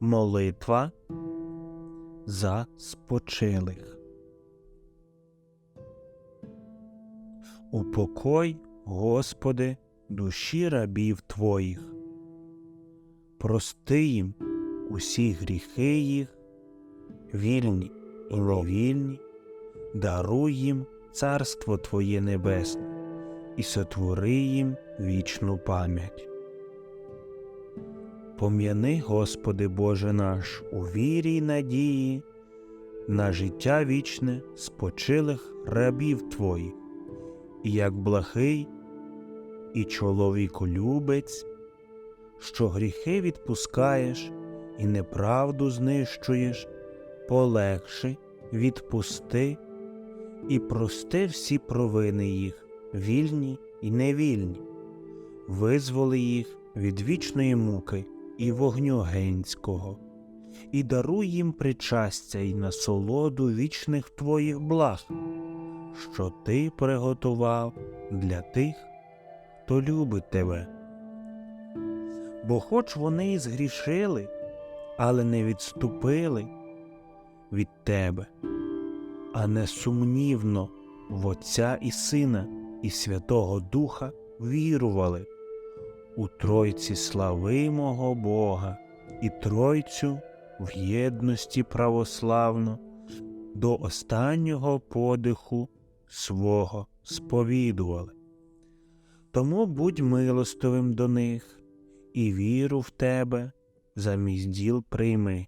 Молитва за спочилих. Упокой, Господи, душі рабів Твоїх, прости їм усі гріхи їх, вільні і невільні, даруй їм царство Твоє небесне і сотвори їм вічну пам'ять. Пом'яни, Господи Боже наш, у вірі й надії на життя вічне спочилих рабів Твоїх, і як благий і чоловіколюбець, що гріхи відпускаєш і неправду знищуєш, полегши, відпусти і прости всі провини їх, вільні і невільні, визволи їх від вічної муки і вогню генського, і даруй їм причастя й насолоду вічних твоїх благ, що ти приготував для тих, хто любить тебе. Бо хоч вони й згрішили, але не відступили від тебе, а несумнівно в Отця і Сина і Святого Духа вірували у Тройці славимого Бога і Тройцю в єдності православно до останнього подиху свого сповідували. Тому будь милостивим до них, і віру в тебе замість діл прийми,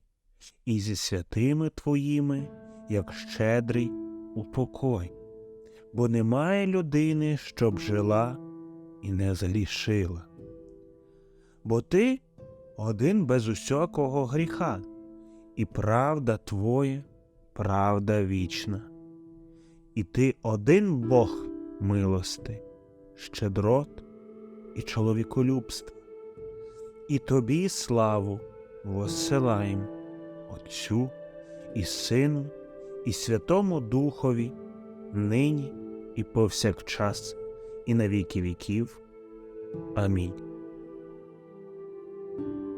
і зі святими твоїми, як щедрий, упокой, бо немає людини, щоб жила і не згрішила. Бо ти один без усякого гріха, і правда твоя, правда вічна. І ти один Бог милости, щедрот і чоловіколюбства, і тобі славу воссилаєм Отцю і Сину, і Святому Духові, нині і повсякчас, і на віки віків. Амінь. thank you